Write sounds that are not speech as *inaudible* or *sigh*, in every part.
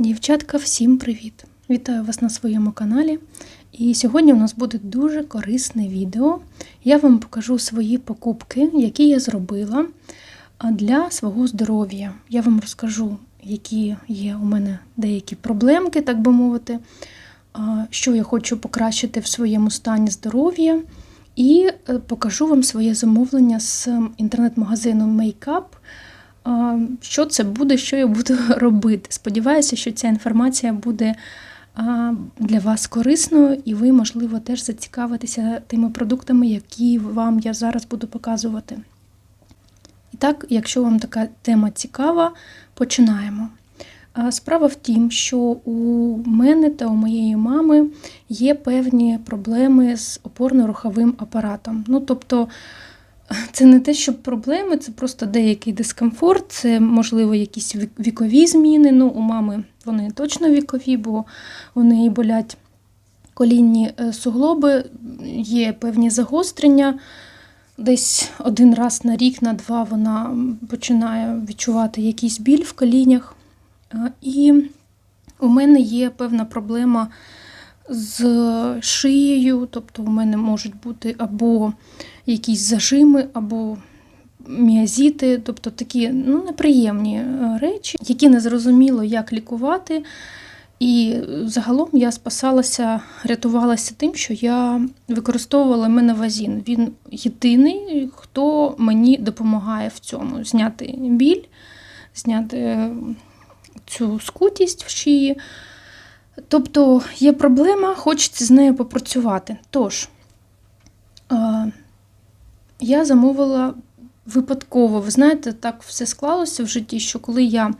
Дівчатка, всім привіт! Вітаю вас на своєму каналі. І сьогодні у нас буде дуже корисне відео. Я вам покажу свої покупки, які я зробила для свого здоров'я. Я вам розкажу, які є у мене деякі проблемки, так би мовити, що я хочу покращити в своєму стані здоров'я. І е, покажу вам своє замовлення з інтернет-магазину Makeup. Що це буде, що я буду *laughs* робити. Сподіваюся, що ця інформація буде для вас корисною, і ви, можливо, теж зацікавитеся тими продуктами, які вам я зараз буду показувати. І так, якщо вам така тема цікава, починаємо. Справа в тім, що у мене та у моєї мами є певні проблеми з опорно-руховим апаратом. Ну, тобто, це не те, що проблеми, це просто деякий дискомфорт, це, можливо, якісь вікові зміни. Ну, у мами вони точно вікові, бо у неї болять колінні е, суглоби, є певні загострення. Десь один раз на рік, на два вона починає відчувати якийсь біль в колінях. І у мене є певна проблема з шиєю, тобто у мене можуть бути або якісь зажими, або міазіти, тобто такі ну, неприємні е, речі, які не зрозуміло, як лікувати. І загалом я спасалася, рятувалася тим, що я використовувала менавазін. Він єдиний, хто мені допомагає в цьому зняти біль, зняти е, цю скутість в шиї. Тобто є проблема, хочеться з нею попрацювати. Тож, е, я замовила випадково. Ви знаєте, так все склалося в житті, що коли я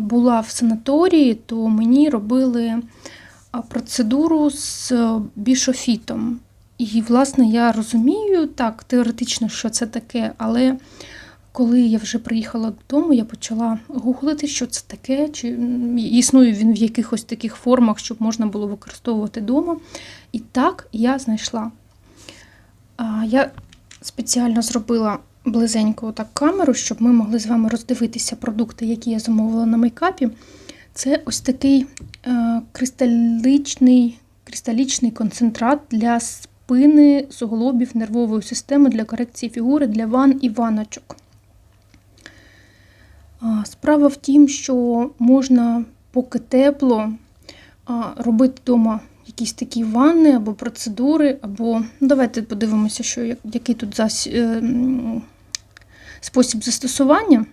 була в санаторії, то мені робили процедуру з е, бішофітом. І, власне, я розумію так, теоретично, що це таке, але коли я вже приїхала додому, я почала гуглити, що це таке, чи існує він в якихось таких формах, щоб можна було використовувати вдома. І так я знайшла. Я спеціально зробила близенько так камеру, щоб ми могли з вами роздивитися продукти, які я замовила на мейкапі. Це ось такий е, кристалічний, кристалічний концентрат для спини, суглобів, нервової системи для корекції фігури для ван і ваночок. Справа в тім, що можна, поки тепло, робити вдома якісь такі ванни або процедури, або ну, давайте подивимося, що, який тут зас... е, спосіб застосування.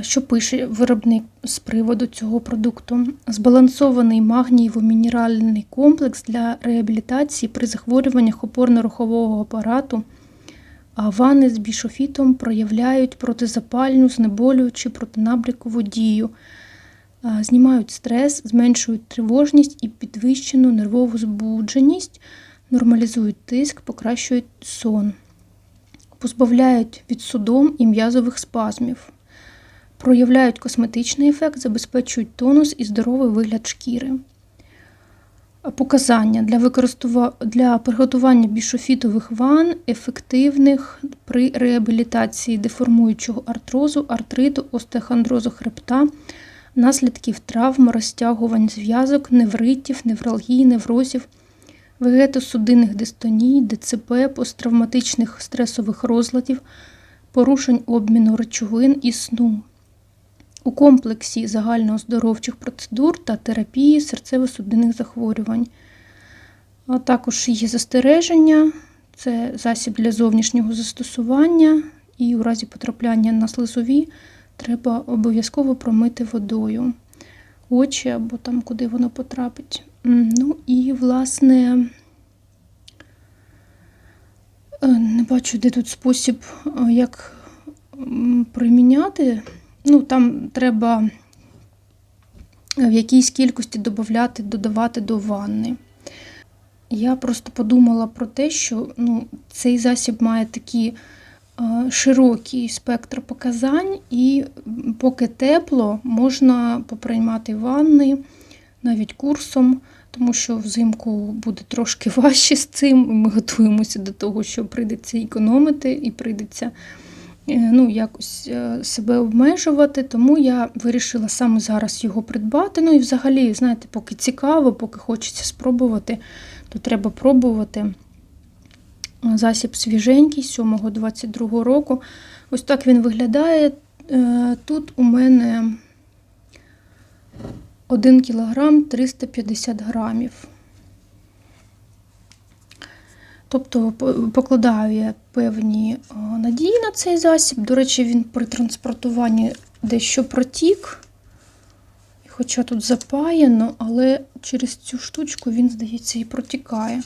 Що пише виробник з приводу цього продукту? Збалансований магнієво-мінеральний комплекс для реабілітації при захворюваннях опорно-рухового апарату. А ванни з бішофітом проявляють протизапальну, знеболюючу, протинабрякову дію, знімають стрес, зменшують тривожність і підвищену нервову збудженість, нормалізують тиск, покращують сон, позбавляють від судом і м'язових спазмів, проявляють косметичний ефект, забезпечують тонус і здоровий вигляд шкіри. Показання для використова... для приготування бішофітових ванн ефективних при реабілітації деформуючого артрозу, артриту, остеохондрозу хребта, наслідків травм, розтягувань зв'язок, невритів, невралгій, неврозів, вегетосудинних дистоній, ДЦП, посттравматичних стресових розладів, порушень обміну речовин і сну. У комплексі загальнооздоровчих процедур та терапії серцево-судинних захворювань. А також є застереження, це засіб для зовнішнього застосування, і у разі потрапляння на слизові треба обов'язково промити водою очі або там, куди воно потрапить. Ну і, власне, е, не бачу, де тут спосіб, е, як приміняти. Ну, там треба в якійсь кількості додавати, додавати до ванни. Я просто подумала про те, що ну, цей засіб має такий е, широкий спектр показань, і поки тепло, можна поприймати ванни навіть курсом, тому що взимку буде трошки *laughs* важче з цим. Ми готуємося до того, що прийдеться економити і прийдеться ну, якось е, себе обмежувати, тому я вирішила саме зараз його придбати. Ну і взагалі, знаєте, поки цікаво, поки хочеться спробувати, то треба пробувати. Засіб свіженький 7-22 року. Ось так він виглядає. Е, Тут у мене 1 кг 350 грамів. Тобто покладаю я певні надії на цей засіб. До речі, він при транспортуванні дещо протік. Хоча тут запаяно, але через цю штучку він, здається, і протікає.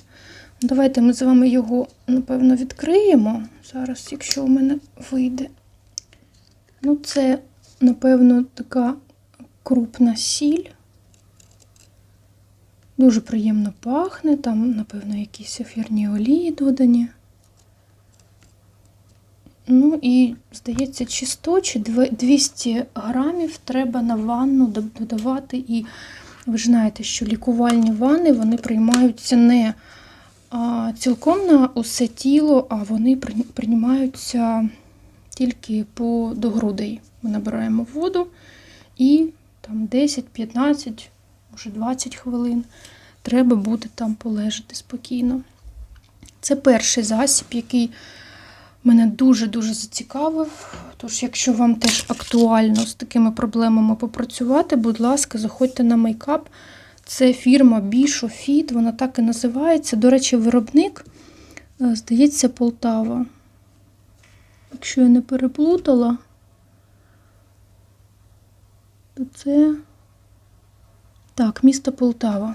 Давайте ми з вами його, напевно, відкриємо. Зараз, якщо у мене вийде. Ну, це, напевно, така крупна сіль. Дуже приємно пахне, там, напевно, якісь ефірні олії додані. Ну і, здається, чи 100, чи 200 грамів треба на ванну додавати. І ви знаєте, що лікувальні ванни вони приймаються не цілком на усе тіло, а вони приймаються тільки по до грудей. Ми набираємо воду і там 10-15, може 20 хвилин треба буде там полежати спокійно. Це перший засіб, який мене дуже-дуже зацікавив. Тож, якщо вам теж актуально з такими проблемами попрацювати, будь ласка, заходьте на мейкап. Це фірма Bishofit, вона так і називається. До речі, виробник, е, здається, Полтава. Якщо я не переплутала, то це так, місто Полтава.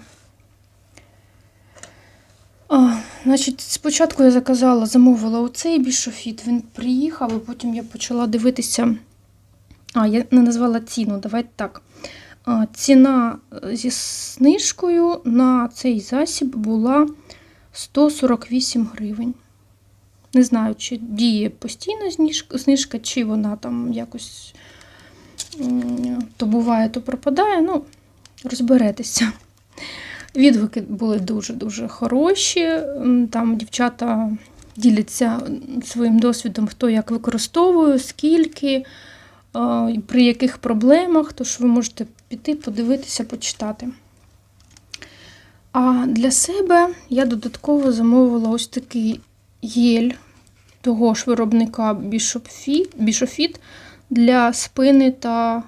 А, Значить, спочатку я заказала, замовила оцей бішофіт, він приїхав, і потім я почала дивитися. А, я не назвала ціну, давайте так. А, Ціна е, зі знижкою на цей засіб була 148 гривень. Не знаю, чи діє постійна знижка, чи вона там якось то буває, то пропадає. Ну, розберетеся. Відгуки були дуже-дуже хороші. Там дівчата діляться своїм досвідом, хто як використовує, скільки, при яких проблемах, тож ви можете піти, подивитися, почитати. А для себе я додатково замовила ось такий єль того ж виробника Bishopfit для спини та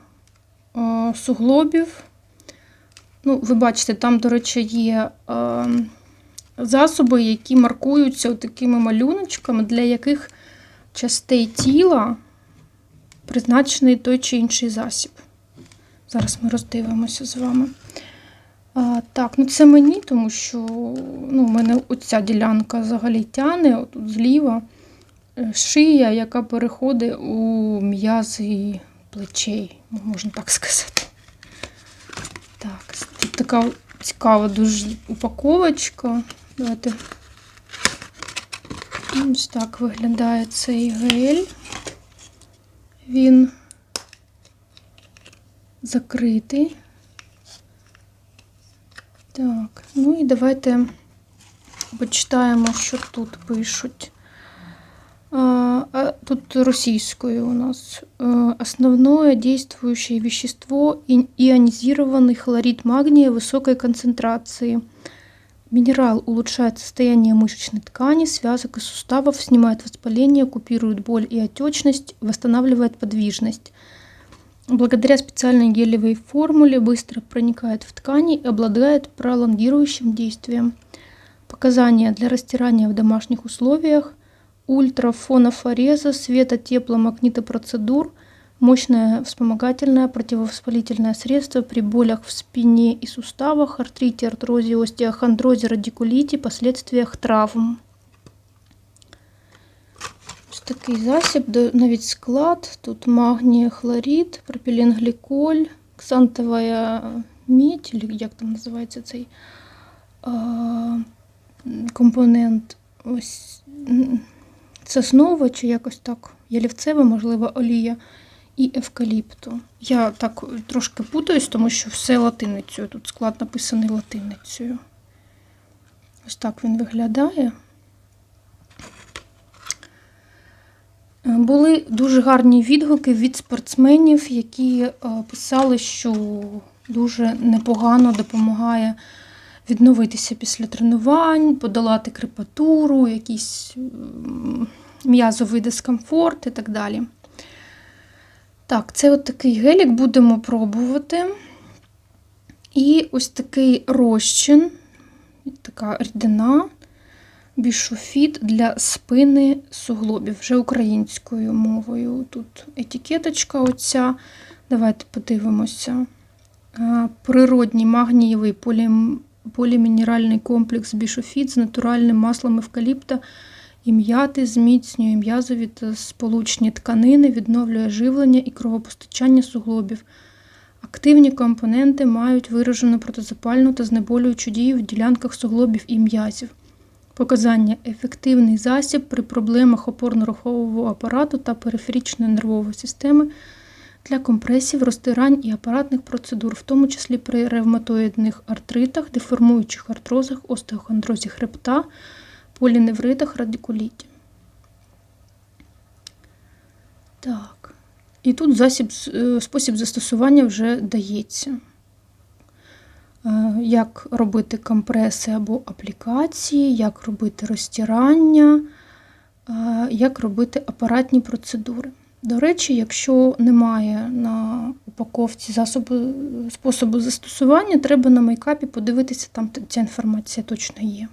суглобів. Ну, Ви бачите, там, до речі, є е, засоби, які маркуються такими малюночками, для яких частей тіла призначений той чи інший засіб. Зараз ми роздивимося з вами. А, Так, ну це мені, тому що ну, у мене оця ділянка взагалі тяне, отут зліва е, шия, яка переходить у м'язи плечей, можна так сказати. Така цікава дуже упаковочка. Давайте ось так виглядає цей гель. Він закритий. Так, ну і давайте почитаємо, що тут пишуть. Тут российскую у нас. Основное действующее вещество – ионизированный хлорид магния высокой концентрации. Минерал улучшает состояние мышечной ткани, связок и суставов, снимает воспаление, купирует боль и отечность, восстанавливает подвижность. Благодаря специальной гелевой формуле быстро проникает в ткани и обладает пролонгирующим действием. Показания для растирания в домашних условиях – ультрафонофореза, светотепломагнитопроцедур, мощное вспомогательное противовоспалительное средство при болях в спине и суставах, артрите, артрозе, остеохондрозе, радикулите, последствиях травм. Ось такий засіб, навіть склад. Тут магній, хлорид, пропіленгліколь, ксантова медь, як там називається цей а, компонент. Ось соснова чи якось так, ялівцева, можливо, олія і евкаліпту. Я так трошки путаюсь, тому що все латиницею. Тут склад написаний латиницею. Ось так він виглядає. Були дуже гарні відгуки від спортсменів, які е, писали, що дуже непогано допомагає відновитися після тренувань, подолати крепатуру, якийсь м'язовий дискомфорт і так далі. Так, це от такий гелік будемо пробувати. І ось такий розчин, така рідина, бішофіт для спини суглобів, вже українською мовою. Тут етикеточка оця. Давайте подивимося. Природній магнієвий полі... полімінеральний комплекс бішофіт з натуральним маслом евкаліпта і м'яти зміцнює м'язові та сполучні тканини, відновлює живлення і кровопостачання суглобів. Активні компоненти мають виражену протизапальну та знеболюючу дію в ділянках суглобів і м'язів. Показання ефективний засіб при проблемах опорно-рухового апарату та периферичної нервової системи для компресів, розтирань і апаратних процедур, в тому числі при ревматоїдних артритах, деформуючих артрозах, остеохондрозі хребта, поліневритах, радикуліті. Так. І тут засіб, е, спосіб застосування вже дається. Е, Як робити компреси або аплікації, як робити розтирання, е, як робити апаратні процедури. До речі, якщо немає на упаковці засобу, способу застосування, треба на мейкапі подивитися, там ця інформація точно є.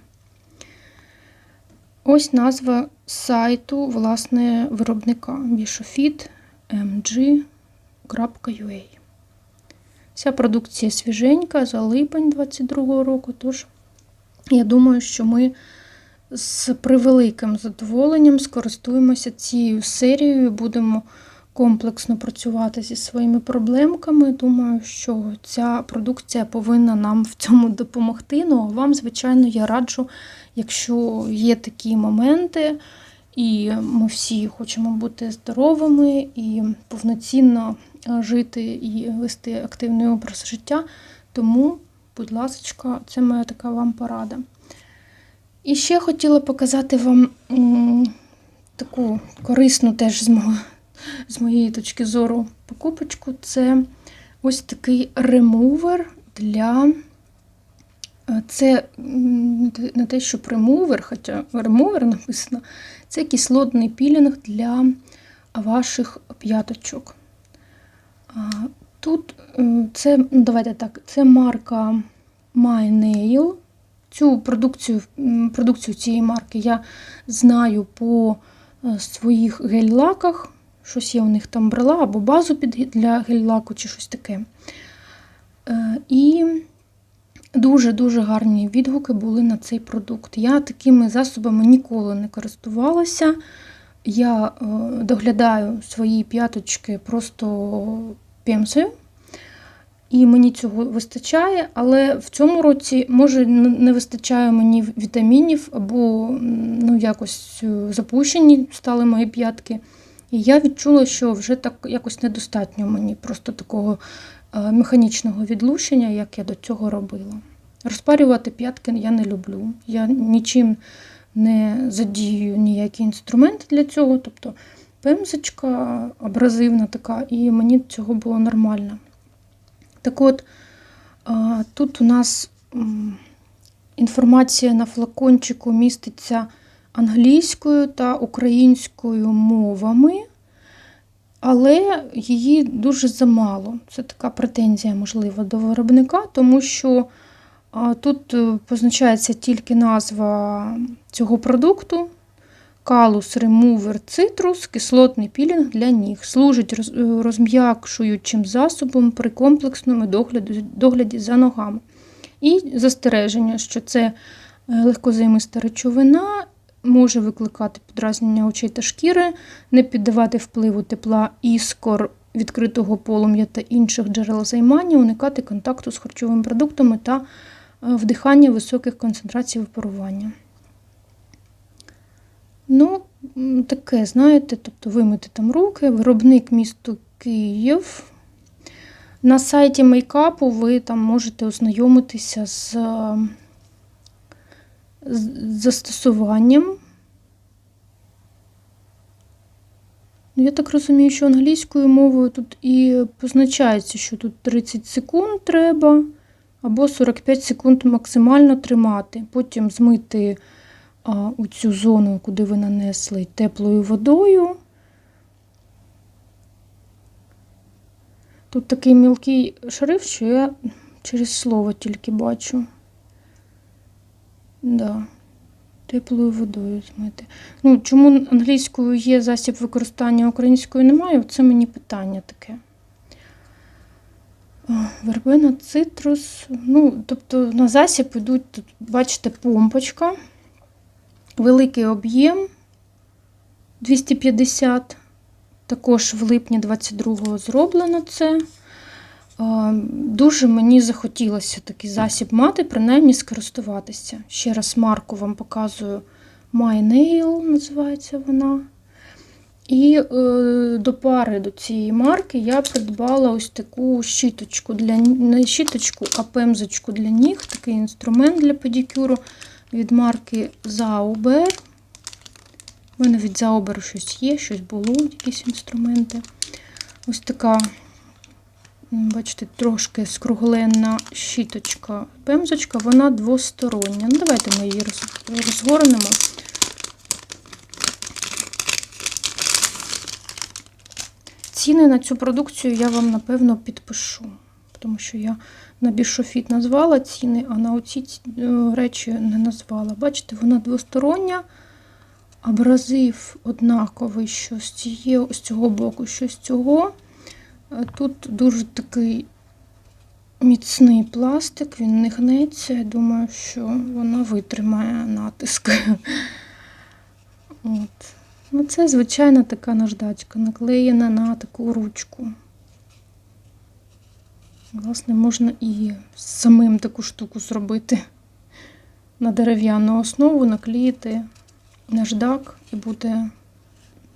Ось назва сайту власне виробника bishofit.mg.ua. Вся продукція свіженька за липень 2022 року, тож я думаю, що ми з превеликим задоволенням скористуємося цією серією, будемо комплексно працювати зі своїми проблемками. Думаю, що ця продукція повинна нам в цьому допомогти. Ну, а вам, звичайно, я раджу, якщо є такі моменти, і ми всі хочемо бути здоровими і повноцінно жити і вести активний образ життя. Тому, будь ласка, це моя така вам порада. І ще хотіла показати вам таку корисну теж з, мого, з моєї точки зору покупочку. Це ось такий ремувер для. Це не те, що ремувер, хоча ремувер написано, це кислотний пілінг для ваших п'яточок. Тут це, ну давайте так, це марка My Nail. Цю продукцію продукцію цієї марки я знаю по своїх гель-лаках. Щось я у них там брала, або базу для гель-лаку, чи щось таке. І дуже-дуже гарні відгуки були на цей продукт. Я такими засобами ніколи не користувалася. Я доглядаю свої п'яточки просто пемсою. І мені цього вистачає, але в цьому році, може, не вистачає мені вітамінів, або ну, якось запущені стали мої п'ятки. І я відчула, що вже так якось недостатньо мені просто такого механічного відлучення, як я до цього робила. Розпарювати п'ятки я не люблю. Я нічим не задію ніякі інструменти для цього. Тобто пемзочка абразивна така, і мені цього було нормально. Так от, тут у нас інформація на флакончику міститься англійською та українською мовами, але її дуже замало. Це така претензія, можливо, до виробника, тому що тут е, позначається тільки назва цього продукту. Калус ремувер цитрус, кислотний пілінг для ніг. Служить розм'якшуючим засобом при комплексному догляді за ногами. І застереження, що це е, легкозаймиста речовина, може викликати подразнення очей та шкіри, не піддавати впливу тепла іскор відкритого полум'я та інших джерел займання, уникати контакту з харчовими продуктами та е, вдихання високих концентрацій випарування. Ну, таке, знаєте, тобто вимити там руки, виробник місто Київ. На сайті мейкапу ви там можете ознайомитися з, з застосуванням. Ну, я так розумію, що англійською мовою тут і позначається, що тут 30 секунд треба, або 45 секунд максимально тримати. Потім змити у цю зону, куди ви нанесли теплою водою. Тут такий мілкий шрифт, що я через слово тільки бачу. Да. Теплою водою змити. Ну, чому англійською є засіб використання, а українською немає? Це мені питання таке. О, Вербена, цитрус. Ну, тобто на засіб йдуть, тут, бачите, помпочка, великий об'єм 250. Також в липні 22-го зроблено це. Е, Дуже мені захотілося такий засіб мати, принаймні скористуватися. Ще раз марку вам показую My Nail, називається вона. І е, до пари до цієї марки я придбала ось таку щіточку для не щіточку, а пемзочку для ніг, такий інструмент для педикюру від марки Zauber. У мене від Zauber щось є, щось було, якісь інструменти. Ось така Бачите, трошки скругленна щіточка, пемзочка, вона двостороння. Ну, давайте ми її розгорнемо. Ціни на цю продукцію я вам, напевно, підпишу, тому що я на Бішофіт назвала ціни, а на оці ці- е, речі не назвала. Бачите, вона двостороння, абразив однаковий, що з, цієї, з цього боку, що з цього. Е, Тут дуже такий міцний пластик, він не гнеться. Я думаю, що вона витримає натиск. От. Ну, це звичайна така наждачка, наклеєна на таку ручку. Власне, можна і самим таку штуку зробити на дерев'яну основу, наклеїти наждак і буде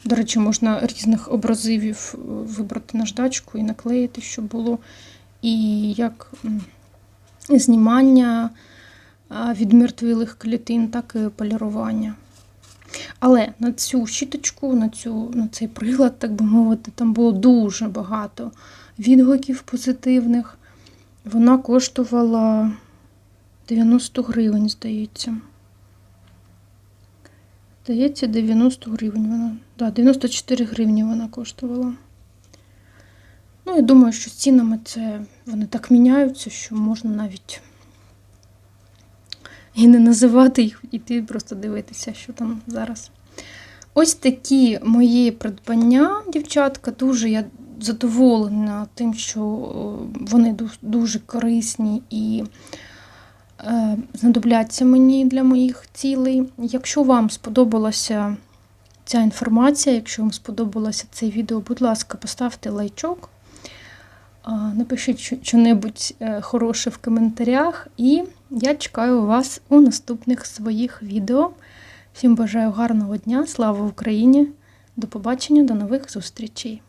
до речі, можна різних образивів е, вибрати наждачку і наклеїти, щоб було і як знімання від мертвілих клітин, так і полірування. Але на цю щіточку, на, цю, на цей прилад, так би мовити, там було дуже багато відгуків позитивних. Вона коштувала 90 гривень, здається. Здається, 90 гривень вона. Да, 94 гривні вона коштувала. Ну, я думаю, що з цінами це вони так міняються, що можна навіть і не називати їх, іти просто дивитися, що там зараз. Ось такі мої придбання, дівчатка. Дуже я задоволена тим, що вони дуже корисні і е, знадобляться мені для моїх цілей. Якщо вам сподобалася ця інформація, якщо вам сподобалося це відео, будь ласка, поставте лайчок, напишіть що- що-небудь е, хороше в коментарях, і я чекаю вас у наступних своїх відео. Всім бажаю гарного дня, слава Україні! До побачення, до нових зустрічей!